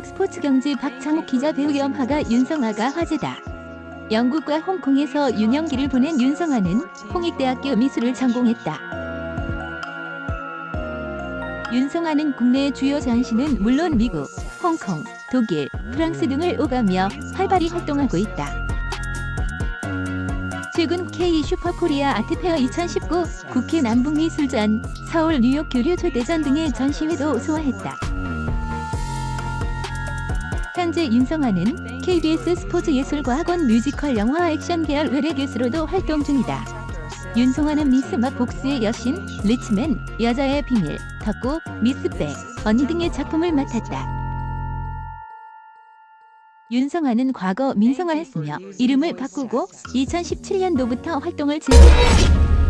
한국 스포츠 경제 박창욱 기자 배우 염하가 윤성아가 화제다. 영국과 홍콩에서 유년기를 보낸 윤성아는 홍익대학교 미술을 전공했다. 윤성아는 국내 주요 전시는 물론 미국, 홍콩, 독일, 프랑스 등을 오가며 활발히 활동하고 있다. 최근 K 슈퍼코리아 아트페어 2019 국회 남북미술전, 서울 뉴욕 교류 초대전 등의 전시회도 소화했다. 현재 윤성아는 KBS 스포츠 예술과 학원 뮤지컬 영화 액션 계열 의뢰 교수로도 활동 중이다. 윤성아는 미스 막 복수의 여신, 리치맨, 여자의 비밀, 덕구, 미스백, 언니 등의 작품을 맡았다. 윤성아는 과거 민성아였으며 이름을 바꾸고 2017년도부터 활동을 즐겼다.